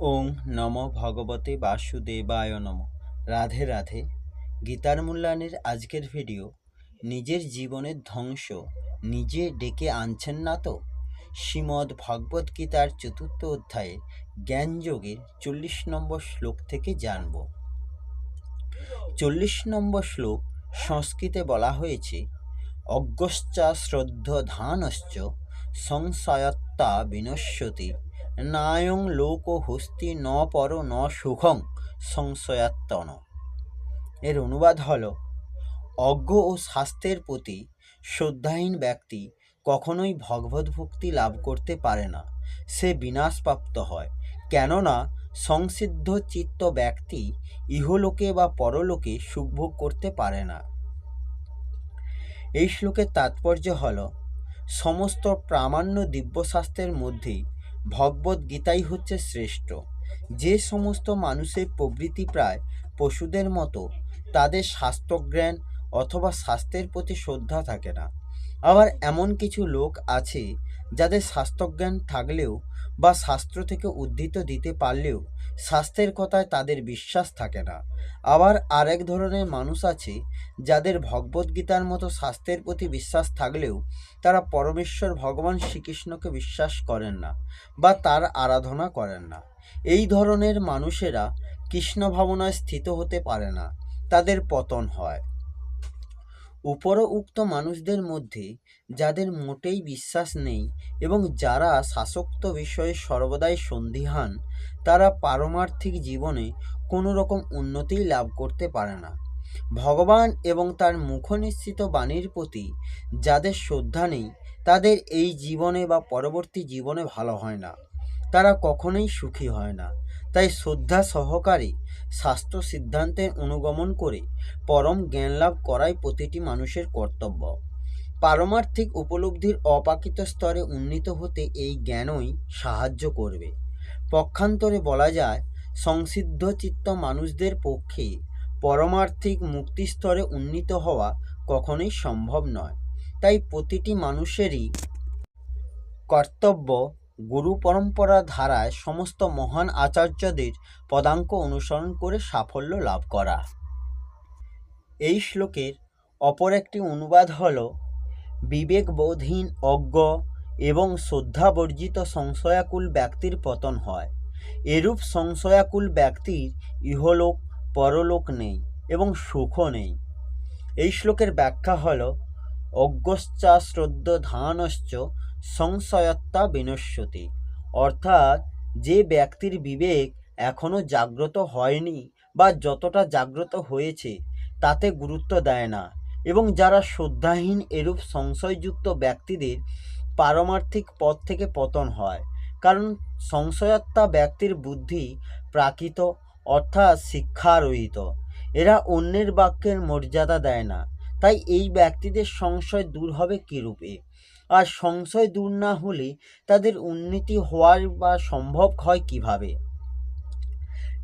ওং নম ভগবতে বাসুদেবায় নম। রাধে রাধে। গীতার মূল্যায়নের আজকের ভিডিও, নিজের জীবনের ধ্বংস নিজে ডেকে আনছেন না তো? শ্রীমদ্ ভগবদ্ গীতার চতুর্থ অধ্যায়ে জ্ঞানযোগের চল্লিশ নম্বর শ্লোক থেকে জানব। চল্লিশ নম্বর শ্লোক সংস্কৃতে বলা হয়েছে, অজ্ঞশ্চা শ্রদ্ধ ধানশ্চ, সংশয়ত্তা বিনশ্যতি নায়ং লোক হস্তি ন পর ন সুখং সংশয়াত্তন। এর অনুবাদ হল, অজ্ঞ ও স্বাস্থ্যের প্রতি শ্রদ্ধাহীন ব্যক্তি কখনোই ভগবত ভক্তি লাভ করতে পারে না। সে বিনাশপ্রাপ্ত হয়। কেননা সংসিদ্ধ চিত্ত ব্যক্তি ইহলোকে বা পরলোকে সুখভোগ করতে পারে না। এই শ্লোকের তাৎপর্য হল, সমস্ত প্রামাণ্য দিব্যশাস্ত্রের মধ্যেই ভগবত গীতাই হচ্ছে শ্রেষ্ঠ। যে সমস্ত মানুষের প্রবৃত্তি প্রায় পশুদের মতো, তাদের স্বাস্থ্যজ্ঞান অথবা স্বাস্থ্যের প্রতি শ্রদ্ধা থাকে না। আবার এমন কিছু লোক আছে, যাদের স্বাস্থ্যজ্ঞান থাকলেও বা শাস্ত্র থেকে উদ্ধৃত দিতে পারলেও স্বাস্থ্যের কথায় তাদের বিশ্বাস থাকে না। আবার আরেক ধরনের মানুষ আছে, যাদের ভগবদ্গীতার মতো স্বাস্থ্যের প্রতি বিশ্বাস থাকলেও তারা পরমেশ্বর ভগবান শ্রীকৃষ্ণকে বিশ্বাস করেন না বা তার আরাধনা করেন না। এই ধরনের মানুষেরা কৃষ্ণ ভাবনায় স্থিত হতে পারে না, তাদের পতন হয়। উপরোক্ত মানুষদের মধ্যে যাদের মোটেই বিশ্বাস নেই এবং যারা শাসক্ত বিষয়ে সর্বদাই সন্দিহান, তারা পারমার্থিক জীবনে কোনো রকম উন্নতি লাভ করতে পারে না। ভগবান এবং তার মুখনিশ্চিত বাণীর প্রতি যাদের শ্রদ্ধা নেই, তাদের এই জীবনে বা পরবর্তী জীবনে ভালো হয় না। তারা কখনোই সুখী হয় না। তাই শ্রদ্ধা সহকারে শাস্ত্র সিদ্ধান্তের অনুগমন করে পরম জ্ঞান লাভ করাই প্রতিটি মানুষের কর্তব্য। পারমার্থিক উপলব্ধির অপাকিত স্তরে উন্নীত হতে এই জ্ঞানই সাহায্য করবে। পক্ষান্তরে বলা যায়, সংসিদ্ধ চিত্ত মানুষদের পক্ষে পরমার্থিক মুক্তি স্তরে উন্নীত হওয়া কখনোই সম্ভব নয়। তাই প্রতিটি মানুষেরই কর্তব্য গুরু পরম্পরা ধারায় সমস্ত মহান আচার্যদের পদাঙ্ক অনুসরণ করে সাফল্য লাভ করা। এই শ্লোকের অপর একটি অনুবাদ হল, বিবেকবোধহীন অজ্ঞ এবং শ্রদ্ধাবর্জিত সংশয়াকুল ব্যক্তির পতন হয়। এরূপ সংশয়াকুল ব্যক্তির ইহলোক, পরলোক নেই এবং সুখও নেই। এই শ্লোকের ব্যাখ্যা হল, অজ্ঞশ্চা শ্রদ্ধ ধানশ্চ সংশয়ত্তা বিনশ্যতি অর্থাৎ যে ব্যক্তির বিবেক এখনও জাগ্রত হয়নি বা যতটা জাগ্রত হয়েছে, তাতে গুরুত্ব দেয় না এবং যারা শ্রদ্ধাহীন এরূপ সংশয়যুক্ত ব্যক্তিদের পারমার্থিক পথ থেকে পতন হয়। কারণ সংশয়াত্মা ব্যক্তির বুদ্ধি প্রাকৃত, অর্থাৎ শিক্ষারহিত। এরা অন্যের বাক্যের মর্যাদা দেয় না। তাই এই ব্যক্তিদের সংশয় দূর হবে কীরূপে? আর সংশয় দূর না হলে তাদের উন্নতি হওয়ার বা সম্ভব হয় কীভাবে?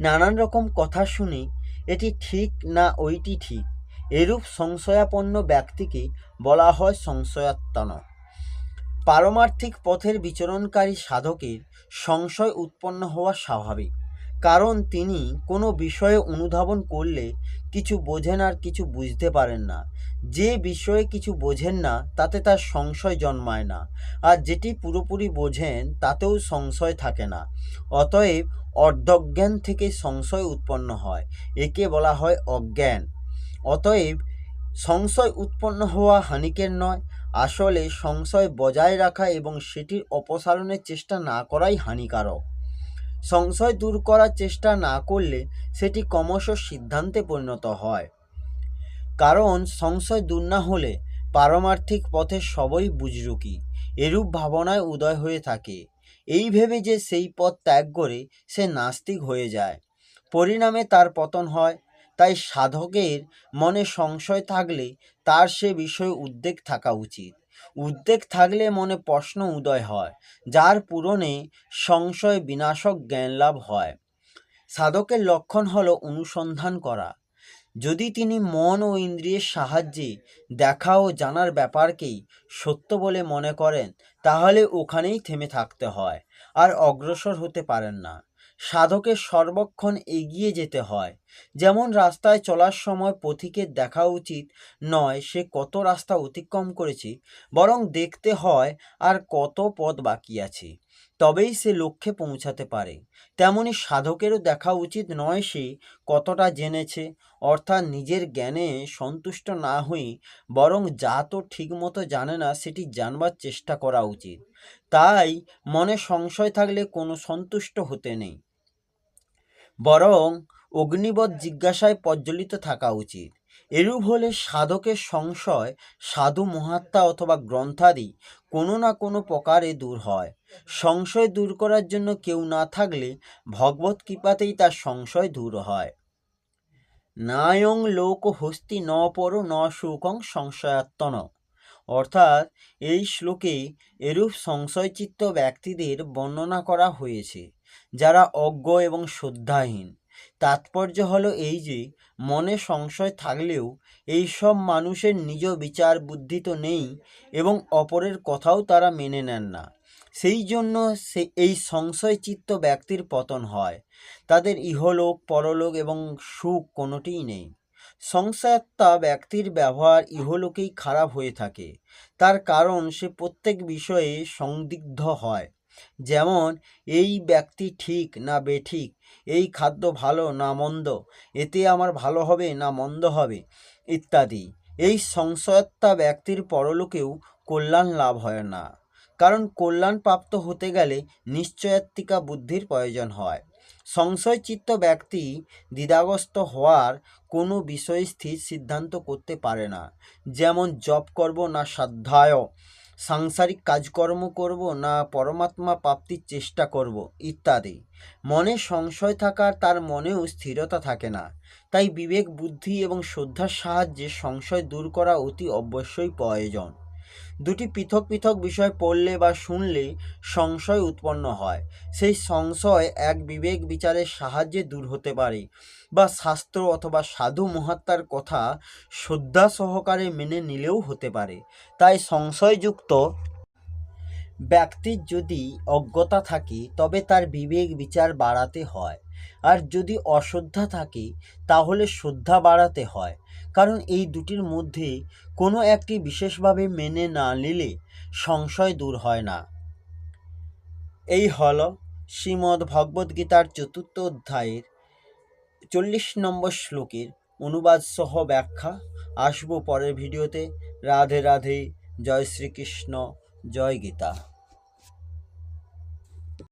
নানান রকম কথা শুনে এটি ঠিক না ওইটি ঠিক, এরূপ সংশয়াপন্ন ব্যক্তিকে বলা হয় সংশয়াত্মন পারমার্থিক পথের বিচরণকারী সাধকের সংশয় উৎপন্ন হওয়া স্বাভাবিক, কারণ তিনি কোনো বিষয়ে অনুধাবন করলে কিছু বোঝেন আর কিছু বুঝতে পারেন না। যে বিষয়ে কিছু বোঝেন না, তাতে তার সংশয় জন্মায় না। আর যেটি পুরোপুরি বোঝেন, তাতেও সংশয় থাকে না। অতএব অর্ধজ্ঞান থেকে সংশয় উৎপন্ন হয়, একে বলা হয় অজ্ঞান। অতএব সংশয় উৎপন্ন হওয়া হানিকের নয়, আসলে সংশয় বজায় রাখা এবং সেটির অপসারণের চেষ্টা না করাই হানিকারক। সংশয় দূর করার চেষ্টা না করলে, সেটি ক্রমশ সিদ্ধান্তে পরিণত হয়। কারণ সংশয় দূর না হলে পারমার্থিক পথে সবই বুজরুকি, এরূপ ভাবনায় উদয় হয়ে থাকে। এই ভেবে যে সেই পথ ত্যাগ করে সে নাস্তিক হয়ে যায়। পরিণামে তার পতন হয়, তাই সাধকের মনে সংশয় থাকলে তার সে বিষয়ে উদ্বেগ থাকা উচিত। উদ্বেগ থাকলে মনে প্রশ্ন উদয় হয়, যার পূরণে সংশয় বিনাশক জ্ঞান লাভ হয়। সাধকের লক্ষণ হল অনুসন্ধান করা। যদি তিনি মন ও ইন্দ্রিয়ের সাহায্যে দেখা ও জানার ব্যাপারকেই সত্য বলে মনে করেন, তাহলে ওখানেই থেমে থাকতে হয়, আর অগ্রসর হতে পারেন না। সাধকের সর্বক্ষণ এগিয়ে যেতে হয়। যেমন রাস্তায় চলার সময় পথিকের দেখা উচিত নয় সে কত রাস্তা অতিক্রম করেছে, বরং দেখতে হয় আর কত পথ বাকি আছে। তবেই সে লক্ষ্যে পৌঁছাতে পারে। তেমনি সাধকেরও দেখা উচিত নয় সে কতটা জেনেছে, অর্থাৎ নিজের জ্ঞানে সন্তুষ্ট না হয়ে বরং যা তো ঠিকমতো জানে না সেটি জানবার চেষ্টা করা উচিত। তাই মনে সংশয় থাকলে কোনো সন্তুষ্ট হতে নেই। বরং অগ্নিবধ জিজ্ঞাসায় প্রজ্বলিত থাকা উচিত। এরূপ হলে সাধকের সংশয় সাধু মহাত্মা অথবা গ্রন্থাদি কোনো না কোনো প্রকারে দূর হয়। সংশয় দূর করার জন্য কেউ না থাকলে ভগবত কৃপাতেই তার সংশয় দূর হয়। নায়ং লোক হস্তি ন পর ন সুখং সংশয়াত্মন অর্থাৎ এই শ্লোকে এরূপ সংশয়চিত্ত ব্যক্তিদের বর্ণনা করা হয়েছে, যারা অজ্ঞ এবং শ্রদ্ধাহীন। তাৎপর্য হলো এই যে, মনে সংশয় থাকলেও এই সব মানুষের নিজ বিচার বুদ্ধি তো নেই এবং অপরের কথাও তারা মেনে নেন না। সেই জন্য সে এই সংশয়চিত্ত ব্যক্তির পতন হয়। তাদের ইহলোক, পরলোক এবং সুখ কোনোটিই নেই। সংশয়াত্মা ব্যক্তির ব্যবহার ইহলোকেই খারাপ হয়ে থাকে। তার কারণ সে প্রত্যেক বিষয়ে সংদিগ্ধ হয়। যেমন, এই ব্যক্তি ঠিক না বেঠিক? এই খাদ্য ভালো না মন্দ? এতে আমার ভালো হবে না মন্দ হবে? ইত্যাদি। এই সংশয়াত্মা ব্যক্তির পরলোকেও কল্যাণ লাভ হয় না। কারণ কল্যাণ প্রাপ্ত হতে গেলে নিশ্চয়াত্মিকা বুদ্ধির প্রয়োজন হয়। সংশয়চিত্ত ব্যক্তি দ্বিধাগ্রস্ত হওয়ার কোনো বিষয়ে স্থির সিদ্ধান্ত করতে পারে না। যেমন, জপ করব না সাধ্যায় সাংসারিক কাজকর্ম করব না পরমাত্মা প্রাপ্তির চেষ্টা করব, ইত্যাদি। মনে সংশয় থাকার তার মনেও স্থিরতা থাকে না। তাই বিবেক, বুদ্ধি এবং শ্রদ্ধার সাহায্যে সংশয় দূর করা অতি অবশ্যই প্রয়োজন। দুটি পৃথক পৃথক বিষয় পড়লে বা শুনলে সংশয় উৎপন্ন হয়। সেই সংশয় এক বিবেক বিচারের সাহায্যে দূর হতে পারে বা শাস্ত্র অথবা সাধু মহাত্মার কথা শ্রদ্ধা সহকারে মেনে নিলেও হতে পারে। তাই সংশয়যুক্ত ব্যক্তির যদি অজ্ঞতা থাকে, তবে তার বিবেক বিচার বাড়াতে হয়। আর যদি অশ্রদ্ধা থাকে, তাহলে শ্রদ্ধা বাড়াতে হয়। কারণ এই দুটির মধ্যে কোনো একটি বিশেষভাবে মেনে না নিলে সংশয় দূর হয় না। এই হল শ্রীমদ্ ভগবদ্গীতার চতুর্থ অধ্যায়ের চল্লিশ নম্বর শ্লোকের অনুবাদ সহ ব্যাখ্যা। আসব পরের ভিডিওতে। রাধে রাধে। জয় শ্রীকৃষ্ণ। জয় গীতা।